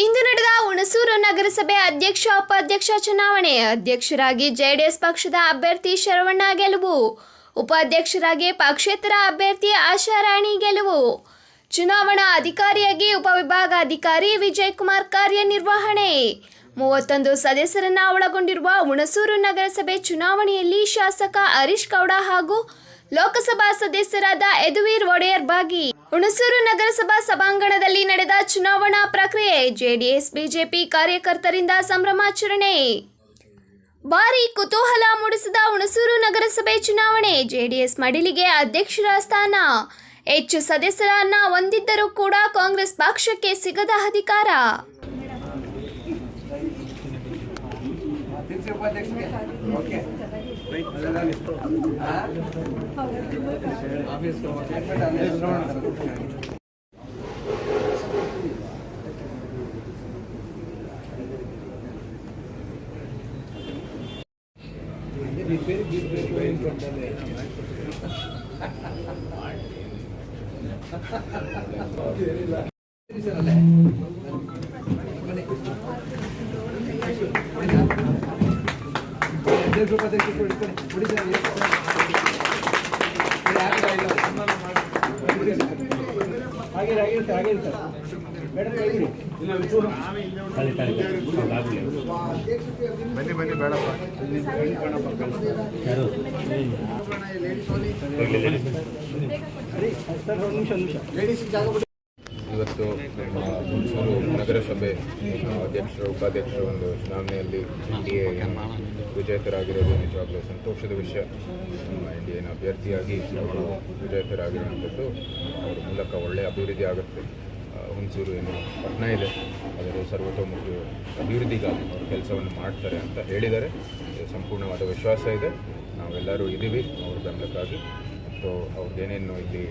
ಇಂದು ನಡೆದ ಹುಣಸೂರು ನಗರಸಭೆ ಅಧ್ಯಕ್ಷ, ಉಪಾಧ್ಯಕ್ಷ ಚುನಾವಣೆ. ಅಧ್ಯಕ್ಷರಾಗಿ ಜೆಡಿಎಸ್ ಪಕ್ಷದ ಅಭ್ಯರ್ಥಿ ಶರವಣ್ಣ ಗೆಲುವು. ಉಪಾಧ್ಯಕ್ಷರಾಗಿ ಪಕ್ಷೇತರ ಅಭ್ಯರ್ಥಿ ಆಶಾರಾಣಿ ಗೆಲುವು. ಚುನಾವಣಾ ಅಧಿಕಾರಿಯಾಗಿ ಉಪವಿಭಾಗಾಧಿಕಾರಿ ವಿಜಯ್ ಕುಮಾರ್ ಕಾರ್ಯನಿರ್ವಹಣೆ. ಮೂವತ್ತೊಂದು ಸದಸ್ಯರನ್ನ ಒಳಗೊಂಡಿರುವ ಹುಣಸೂರು ನಗರಸಭೆ ಚುನಾವಣೆಯಲ್ಲಿ ಶಾಸಕ ಹರೀಶ್ ಗೌಡ ಹಾಗೂ ಲೋಕಸಭಾ ಸದಸ್ಯರಾದ ಯದುವೀರ್ ಒಡೆಯರ್ ಭಾಗಿ. ಹುಣಸೂರು ನಗರಸಭಾ ಸಭಾಂಗಣದಲ್ಲಿ ನಡೆದ ಚುನಾವಣಾ ಪ್ರಕ್ರಿಯೆ, ಜೆಡಿಎಸ್, ಬಿಜೆಪಿ ಕಾರ್ಯಕರ್ತರಿಂದ ಸಂಭ್ರಮಾಚರಣೆ. ಭಾರಿ ಕುತೂಹಲ ಮೂಡಿಸಿದ ಹುಣಸೂರು ನಗರಸಭೆ ಚುನಾವಣೆ, ಜೆಡಿಎಸ್ ಮಡಿಲಿಗೆ ಅಧ್ಯಕ್ಷರ ಸ್ಥಾನ. ಹೆಚ್ಚು ಸದಸ್ಯರನ್ನ ಹೊಂದಿದ್ದರೂ ಕೂಡ ಕಾಂಗ್ರೆಸ್ ಪಕ್ಷಕ್ಕೆ ಸಿಗದ ಅಧಿಕಾರ. ತಿರ್ಸಿ ಉಪಾಧ್ಯಕ್ಷರಿಗೆ ಓಕೆ ಅಧ್ಯಕ್ಷ ಉಪಾಧ್ಯಕ್ಷ ಕೊಡಿ ಕೊಡಿ ಕೊಡಿ ಸರ್ ಕೊಡಿ, ಹಾಗೆ ಇಲ್ಲ. ಕೊಡಿ ಸರ್. ಹಾಗೆ ಇರಿ, ಹಾಗೆ ಇರಿ ಸರ್, ಹಾಗೆ ಇರಿ ಸರ್. ಮೇಡಮ್, ಹಾಗೆ ಇರಿ. ಬನ್ನಿ ಬನ್ನಿ ಬೇಡಪ್ಪ ಇವತ್ತು ನಮ್ಮ ಮೈಸೂರು ನಗರಸಭೆ ಅಧ್ಯಕ್ಷರು, ಉಪಾಧ್ಯಕ್ಷರು ಒಂದು ಚುನಾವಣೆಯಲ್ಲಿ ಎನ್ ಡಿ ಎ ವಿಜೇತರಾಗಿರೋದು ನಿಜವಾಗ್ಲೂ ಸಂತೋಷದ ವಿಷಯ. ಎನ್ ಡಿ ಎನ ಅಭ್ಯರ್ಥಿಯಾಗಿ ಅವರು ವಿಜೇತರಾಗಿರುವಂಥದ್ದು ಅವ್ರ ಮೂಲಕ ಒಳ್ಳೆಯ ಅಭಿವೃದ್ಧಿ ಆಗುತ್ತೆ. ಹುಣಸೂರು ಏನು ಪಟ್ಟಣ ಇದೆ. ಅದರ ಸರ್ವತೋಮುಖಿ ಅಭಿವೃದ್ಧಿಗಾಗಿ ಅವರು ಕೆಲಸವನ್ನು ಮಾಡ್ತಾರೆ ಅಂತ ಹೇಳಿದ್ದಾರೆ. ಸಂಪೂರ್ಣವಾದ ವಿಶ್ವಾಸ ಇದೆ. ನಾವೆಲ್ಲರೂ ಇದ್ದೀವಿ ಅವ್ರ ಬೆಂಬಲಕ್ಕಾಗಿ. ಮತ್ತು ಅವ್ರದ್ದೇನೇನು ಇಲ್ಲಿ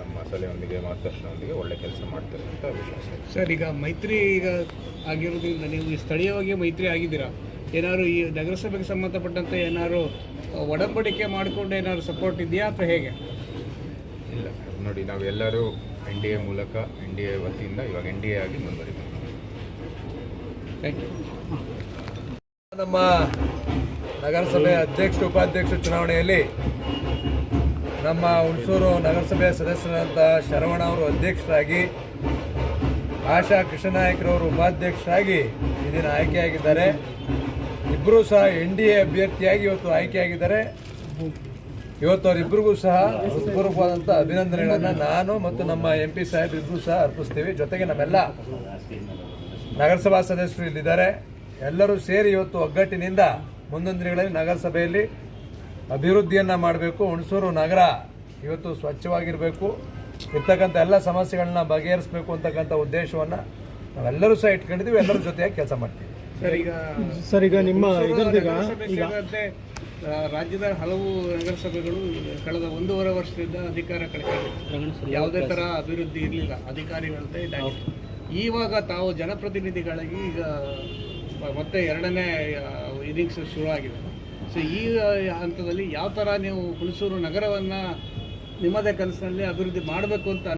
ನಮ್ಮ ಸಲಹೆಯೊಂದಿಗೆ ಮಾರ್ಗದರ್ಶನದೊಂದಿಗೆ ಒಳ್ಳೆ ಕೆಲಸ ಮಾಡ್ತಾರೆ ಅಂತ ವಿಶ್ವಾಸ ಇದೆ. ಸರ್ ಈಗ ಮೈತ್ರಿ ಈಗ ಆಗಿರೋದ್ರಿಂದ ನೀವು ಈ ಸ್ಥಳೀಯವಾಗಿ ಮೈತ್ರಿ ಆಗಿದ್ದೀರಾ? ಏನಾದ್ರು ಈ ನಗರಸಭೆಗೆ ಸಂಬಂಧಪಟ್ಟಂತೆ ಏನಾದ್ರು ಒಡಂಬಡಿಕೆ ಮಾಡಿಕೊಂಡು ಏನಾದ್ರು ಸಪೋರ್ಟ್ ಇದೆಯಾ ಅಥವಾ ಹೇಗೆ? ಇಲ್ಲ ನೋಡಿ ನಾವೆಲ್ಲರೂ ಎನ್ ಡಿ ಎ ಮೂಲಕ ಎನ್ ಡಿ ಎ ವತಿಯಿಂದ ಇವಾಗ ಎನ್ ಡಿ ಎ ಆಗಿ ಮುಂದುವರಿತೀವಿ ಥ್ಯಾಂಕ್ ಯು ನಮ್ಮ ನಗರಸಭೆ ಅಧ್ಯಕ್ಷ ಉಪಾಧ್ಯಕ್ಷ ಚುನಾವಣೆಯಲ್ಲಿ ನಮ್ಮ ಹುಣಸೂರು ನಗರಸಭೆಯ ಸದಸ್ಯರಾದಂಥ ಶರವಣ ಅವರು ಅಧ್ಯಕ್ಷರಾಗಿ, ಆಶಾ ಕೃಷ್ಣನಾಯಕರವರು ಉಪಾಧ್ಯಕ್ಷರಾಗಿ ಈ ದಿನ ಆಯ್ಕೆಯಾಗಿದ್ದಾರೆ. ಇಬ್ಬರೂ ಸಹ ಎನ್ ಡಿ ಎ ಅಭ್ಯರ್ಥಿಯಾಗಿ ಇವತ್ತು ಆಯ್ಕೆಯಾಗಿದ್ದಾರೆ. ಇವತ್ತು ಅವರಿಬ್ಬರಿಗೂ ಸಹ ಹೃತ್ಪೂರ್ವಕವಾದಂಥ ಅಭಿನಂದನೆಗಳನ್ನು ನಾನು ಮತ್ತು ನಮ್ಮ ಎಂ ಪಿ ಸಾಹೇಬ್ ಇಬ್ಬರೂ ಸಹ ಅರ್ಪಿಸ್ತೀವಿ. ಜೊತೆಗೆ ನಮ್ಮೆಲ್ಲ ನಗರಸಭಾ ಸದಸ್ಯರು ಇಲ್ಲಿದ್ದಾರೆ. ಎಲ್ಲರೂ ಸೇರಿ ಇವತ್ತು ಒಗ್ಗಟ್ಟಿನಿಂದ ಮುಂದೊಂದು ದಿನಗಳಲ್ಲಿ ನಗರಸಭೆಯಲ್ಲಿ ಅಭಿವೃದ್ಧಿಯನ್ನು ಮಾಡಬೇಕು. ಹುಣಸೂರು ನಗರ ಇವತ್ತು ಸ್ವಚ್ಛವಾಗಿರಬೇಕು. ಇರ್ತಕ್ಕಂಥ ಎಲ್ಲ ಸಮಸ್ಯೆಗಳನ್ನ ಬಗೆಹರಿಸಬೇಕು ಅಂತಕ್ಕಂಥ ಉದ್ದೇಶವನ್ನು ನಾವೆಲ್ಲರೂ ಸಹ ಇಟ್ಕೊಂಡಿದ್ದೀವಿ. ಎಲ್ಲರ ಜೊತೆಯಾಗಿ ಕೆಲಸ ಮಾಡ್ತೀವಿ. ಸರ್ ಈಗ ಸರ್ ಈಗ ನಿಮ್ಮ ರಾಜ್ಯದ ಹಲವು ನಗರಸಭೆಗಳು ಕಳೆದ ಒಂದೂವರೆ ವರ್ಷದಿಂದ ಅಧಿಕಾರ ಕಳೆದ ಯಾವುದೇ ತರ ಅಭಿವೃದ್ಧಿ ಇರಲಿಲ್ಲ. ಅಧಿಕಾರಿಗಳಂತೆ ಇವಾಗ ತಾವು ಜನಪ್ರತಿನಿಧಿಗಳಾಗಿ ಈಗ ಮತ್ತೆ ಎರಡನೇ ಇನ್ನಿಂಗ್ಸ್ ಶುರು ಆಗಿದೆ ಸೊ ಈ ಹಂತದಲ್ಲಿ ಯಾವ ಥರ ನೀವು ಹುಣಸೂರು ನಗರವನ್ನು ನಿಮ್ಮದೇ ಕನಸಿನಲ್ಲಿ ಅಭಿವೃದ್ಧಿ ಮಾಡಬೇಕು ಅಂತ